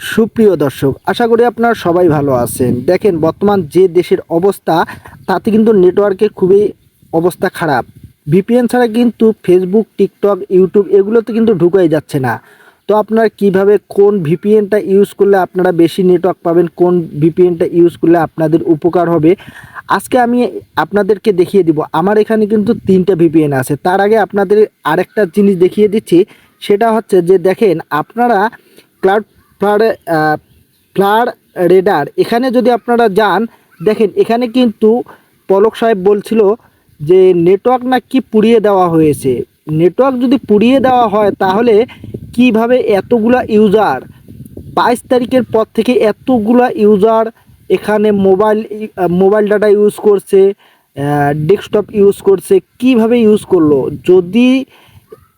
সুপ্রিয় দর্শক, আশা করি আপনারা সবাই ভালো আছেন। দেখেন, বর্তমান যে দেশের অবস্থা, তাতে কিন্তু নেটওয়ার্কের খুবই অবস্থা খারাপ। ভিপিএন ছাড়া কিন্তু ফেসবুক টিকটক ইউটিউব এগুলোতে কিন্তু ঢুকাই যাচ্ছে না। তো আপনারা কীভাবে কোন ভিপিএনটা ইউজ করলে আপনারা বেশি নেটওয়ার্ক পাবেন, কোন ভিপিএনটা ইউজ করলে আপনাদের উপকার হবে, আজকে আমি আপনাদেরকে দেখিয়ে দিব। আমার এখানে কিন্তু তিনটা ভিপিএন আছে। তার আগে আপনাদের আরেকটা জিনিস দেখিয়ে দিচ্ছি। সেটা হচ্ছে যে, দেখেন, আপনারা ক্লাউড ফ্লাড ফ্লাড রেডার। এখানে যদি আপনারা যান, দেখেন এখানে কিন্তু পলক সাহেব বলছিল যে নেটওয়ার্ক নাকি পুড়িয়ে দেওয়া হয়েছে। নেটওয়ার্ক যদি পুড়িয়ে দেওয়া হয়, তাহলে কীভাবে এতগুলা ইউজার, বাইশ তারিখের পর থেকে এতগুলা ইউজার এখানে মোবাইল মোবাইল ডাটা ইউজ করছে ডেস্কটপ ইউজ করছে, কীভাবে ইউজ করল? যদি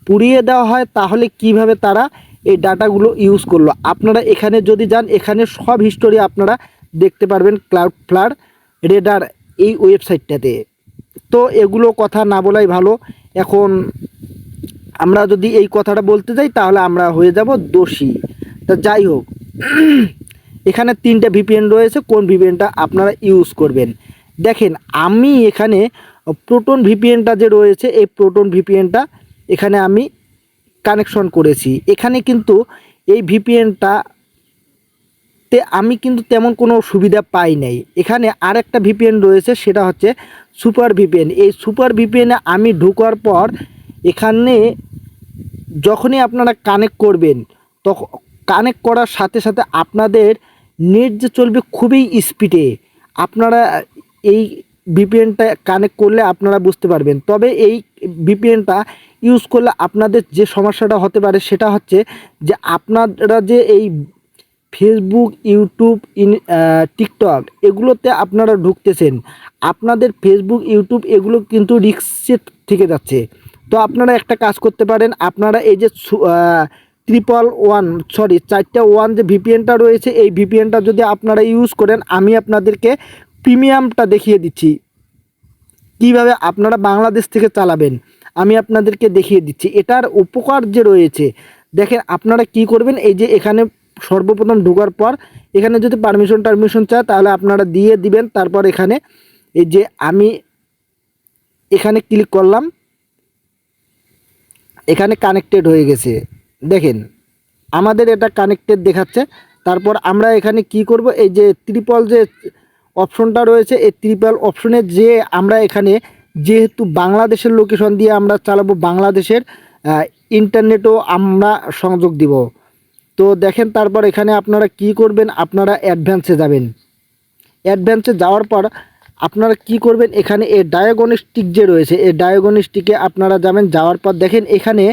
পুড়িয়ে দেওয়া হয়, তাহলে কীভাবে তারা এই ডাটাগুলো ইউজ করল। আপনারা এখানে যদি যান, এখানে সব হিস্টোরি আপনারা দেখতে পারবেন ক্লাউড ফ্লার রেডার এই ওয়েবসাইটটাতে তো এগুলো কথা না বলাই ভালো। এখন আমরা যদি এই কথাটা বলতে যাই, তাহলে আমরা হয়ে যাব দোষী। তা যাই হোক, এখানে তিনটে ভিপিএন রয়েছে। কোন ভিপিএনটা আপনারা ইউজ করবেন? দেখেন, আমি এখানে প্রোটন ভিপিএনটা যে রয়েছে, এই প্রোটন ভিপিএনটা এখানে আমি কানেকশন করেছি। এখানে কিন্তু এই ভিপিএনটা তে আমি কিন্তু তেমন কোনো সুবিধা পাই নাই। এখানে আরেকটা ভিপিএন রয়েছে, সেটা হচ্ছে সুপার ভিপিএন এই সুপার ভিপিএনে আমি ঢোকার পর এখানে যখনই আপনারা কানেক্ট করবেন তখন কানেক্ট করার সাথে সাথে আপনাদের নেট যে চলবে খুবই স্পিডে আপনারা এই ভিপিএনটা কানেক্ট করলে আপনারা বুঝতে পারবেন। তবে এই ভিপিএনটা ইউজ করলে আপনাদের যে সমস্যাটা হতে পারে সেটা হচ্ছে যে আপনারা যে এই ফেসবুক ইউটিউব ইন টিকটক এগুলোতে আপনারা ঢুকতেছেন, আপনাদের ফেসবুক ইউটিউব এগুলো কিন্তু রিক্সে থেকে যাচ্ছে। তো আপনারা একটা কাজ করতে পারেন, আপনারা এই যে ট্রিপল ওয়ান সরি চারটা ওয়ান যে ভিপিএনটা রয়েছে, এই ভিপিএনটা যদি আপনারা ইউজ করেন, আমি আপনাদেরকে প্রিমিয়ামটা দেখিয়ে দিচ্ছি। কীভাবে আপনারা বাংলাদেশ থেকে চালাবেন? আমি আপনাদেরকে দেখিয়ে দিচ্ছি। এটার উপকার যে রয়েছে, দেখেন আপনারা কি করবেন, এই যে এখানে সর্বপ্রথম ঢোকার পর, এখানে যদি পারমিশন টারমিশন চায়, তাহলে আপনারা দিয়ে দিবেন। তারপর এখানে এই যে আমি এখানে ক্লিক করলাম, এখানে কানেক্টেড হয়ে গেছে। দেখেন, আমাদের এটা কানেক্টেড দেখাচ্ছে। তারপর আমরা এখানে কি করব, এই যে ত্রিপল যে অপশনটা রয়েছে, এই ত্রিপল অপশনে যে আমরা এখানে যেহেতু বাংলাদেশের লোকেশন দিয়ে আমরা চালাবো বাংলাদেশের ইন্টারনেটও আমরা সংযোগ দিব। তো দেখেন তারপর এখানে আপনারা কি করবেন? আপনারা অ্যাডভান্সে যাবেন। অ্যাডভান্সে যাওয়ার পর আপনারা কি করবেন? এখানে এ ডায়াগনস্টিক যে রয়েছে, এই ডায়াগনস্টিকে আপনারা যাবেন। যাওয়ার পর দেখেন এখানে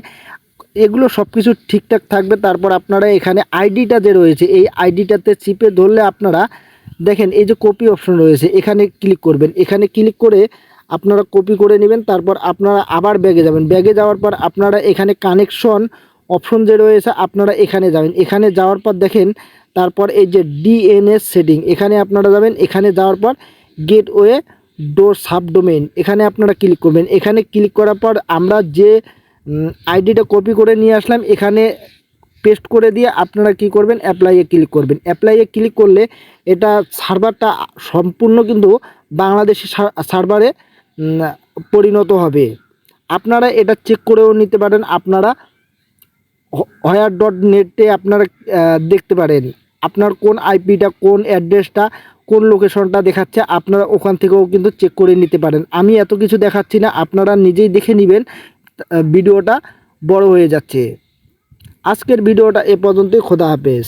এগুলো সব কিছু ঠিকঠাক থাকবে। তারপর আপনারা এখানে আইডিটা যে রয়েছে, এই আইডিটাতে চিপে ধরলে আপনারা দেখেন এই যে কপি অপশন রয়েছে, এখানে ক্লিক করবেন। এখানে ক্লিক করে আপনারা কপি করে নেবেন, তারপর আপনারা আবার ব্যাগে যাবেন। ব্যাগে যাওয়ার পর আপনারা এখানে কানেকশন অপশন যে রয়েছে, আপনারা এখানে যাবেন। এখানে যাওয়ার পর দেখেন, তারপর এই যে ডিএনএস সেটিং এখানে আপনারা যাবেন, এখানে যাওয়ার পর গেটওয়ে ডোর সাবডোমেইন এখানে আপনারা ক্লিক করবেন। এখানে ক্লিক করার পর আমরা যে আইডিটা কপি করে নিয়ে আসলাম, এখানে পেস্ট করে দিয়ে আপনারা কি করবেন অ্যাপ্লাইয়ে ক্লিক করবেন। অ্যাপ্লাইয়ে ক্লিক করলে এটা সার্ভারটা সম্পূর্ণ কিন্তু বাংলাদেশি সার্ভারে পরিণত হবে। আপনারা এটা চেক করেও নিতে পারেন। আপনারা হয়ার ডট নেটে আপনারা দেখতে পারেন আপনার কোন আইপিটা কোন অ্যাড্রেসটা কোন লোকেশনটা দেখাচ্ছে। আপনারা ওখান থেকেও কিন্তু চেক করে নিতে পারেন। আমি এত কিছু দেখাচ্ছি না, আপনারা নিজেই দেখে নেবেন। ভিডিওটা বড় হয়ে যাচ্ছে। আজকের ভিডিওটা এ পর্যন্তই। খোদা হাফেজ।